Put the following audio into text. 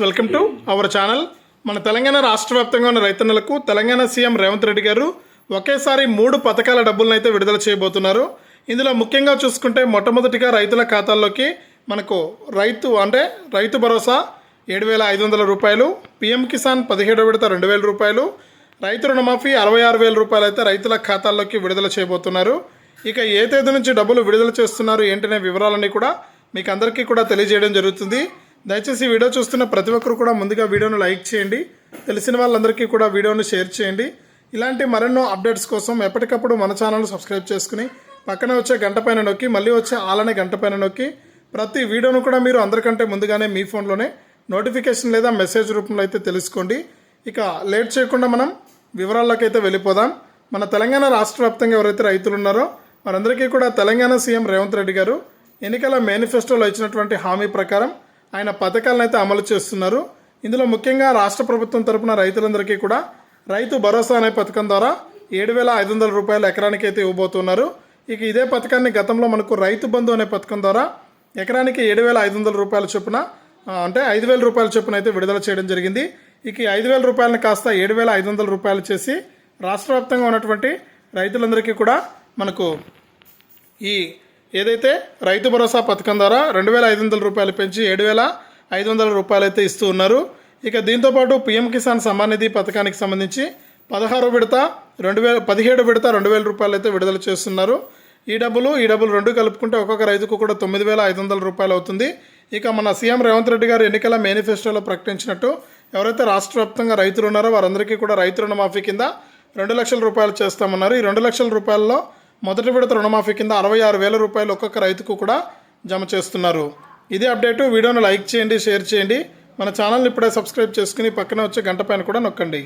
Welcome to our channel మన తెలంగాణ రాష్ట్ర వ్యాప్తంగా ఉన్న రైతన్నలకు తెలంగాణ సీఎం రేవంత్ రెడ్డి గారు ఒకేసారి మూడు పథకాల డబ్బులను అయితే విడుదల చేయబోతున్నారు. ఇందులో ముఖ్యంగా చూసుకుంటే మొట్టమొదటిగా రైతుల ఖాతాల్లోకి మనకు రైతు అంటే రైతు భరోసా ఏడు వేల ఐదు వందల రూపాయలు పిఎం కిసాన్ పదిహేడు విడత రెండు వేల రూపాయలు రైతు రుణమాఫీ అరవై ఆరు వేల రూపాయలు అయితే రైతుల ఖాతాల్లోకి విడుదల చేయబోతున్నారు. ఇక ఏ తేదీ నుంచి డబ్బులు విడుదల చేస్తున్నారు ఏంటనే వివరాలన్నీ కూడా మీకు అందరికీ కూడా తెలియజేయడం జరుగుతుంది. దయచేసి వీడియో చూస్తున్న ప్రతి ఒక్కరు కూడా ముందుగా వీడియోను లైక్ చేయండి. తెలిసిన వాళ్ళందరికీ కూడా వీడియోను షేర్ చేయండి. ఇలాంటి మరెన్నో అప్డేట్స్ కోసం ఎప్పటికప్పుడు మన ఛానల్ సబ్స్క్రైబ్ చేసుకుని పక్కనే వచ్చే గంట పైన నొక్కి మళ్ళీ వచ్చే ఆలనే గంట పైన నొక్కి ప్రతి వీడియోను కూడా మీరు అందరికంటే ముందుగానే మీ ఫోన్లోనే నోటిఫికేషన్ లేదా మెసేజ్ రూపంలో అయితే తెలుసుకోండి. ఇక లేట్ చేయకుండా మనం వివరాల్లోకి అయితే వెళ్ళిపోదాం. మన తెలంగాణ రాష్ట్ర వ్యాప్తంగా ఎవరైతే రైతులు ఉన్నారో వారందరికీ కూడా తెలంగాణ సీఎం రేవంత్ రెడ్డి గారు ఎన్నికల మేనిఫెస్టోలో ఇచ్చినటువంటి హామీ ప్రకారం ఆయన పథకాలను అయితే అమలు చేస్తున్నారు. ఇందులో ముఖ్యంగా రాష్ట్ర ప్రభుత్వం తరపున రైతులందరికీ కూడా రైతు భరోసా అనే పథకం ద్వారా ఏడు వేల ఐదు వందల రూపాయలు ఎకరానికి అయితే ఇవ్వబోతున్నారు. ఇక ఇదే పథకాన్ని గతంలో మనకు రైతు బంధు అనే పథకం ద్వారా ఎకరానికి ఏడు వేల ఐదు వందల రూపాయల చొప్పున అంటే ఐదు వేల రూపాయల చొప్పున అయితే విడుదల చేయడం జరిగింది. ఇక ఐదు వేల రూపాయలను కాస్త ఏడు వేల ఐదు వందల రూపాయలు చేసి రాష్ట్ర వ్యాప్తంగా ఉన్నటువంటి రైతులందరికీ కూడా మనకు ఈ ఏదైతే రైతు భరోసా పథకం ద్వారా రెండు వేల ఐదు వందల రూపాయలు పెంచి ఏడు వేల ఐదు వందల రూపాయలు అయితే ఇస్తూ ఉన్నారు. ఇక దీంతోపాటు పిఎం కిసాన్ సమ్మాన్ నిధి పథకానికి సంబంధించి పదహారు విడత రెండు వేల పదిహేడు విడత రెండు వేల రూపాయలు అయితే విడుదల చేస్తున్నారు. ఈ డబ్బులు ఈ డబ్బులు రెండు కలుపుకుంటే ఒక్కొక్క రైతుకు కూడా తొమ్మిది వేల ఐదు వందల రూపాయలు అవుతుంది. ఇక మన సీఎం రేవంత్ రెడ్డి గారు ఎన్నికల మేనిఫెస్టోలో ప్రకటించినట్టు ఎవరైతే రాష్ట్ర వ్యాప్తంగా రైతులు ఉన్నారో వారందరికీ కూడా రైతు రుణమాఫీ కింద రెండు లక్షల రూపాయలు చేస్తామన్నారు. ఈ రెండు లక్షల రూపాయల్లో మొదటి విడత రుణమాఫీ కింద అరవై ఆరు వేల రూపాయలు ఒక్కొక్క రైతుకు కూడా జమ చేస్తున్నారు. ఇదే అప్డేటు. వీడియోను లైక్ చేయండి షేర్ చేయండి. మన ఛానల్ని ఇప్పుడే సబ్స్క్రైబ్ చేసుకుని పక్కనే వచ్చే గంట పైన కూడా నొక్కండి.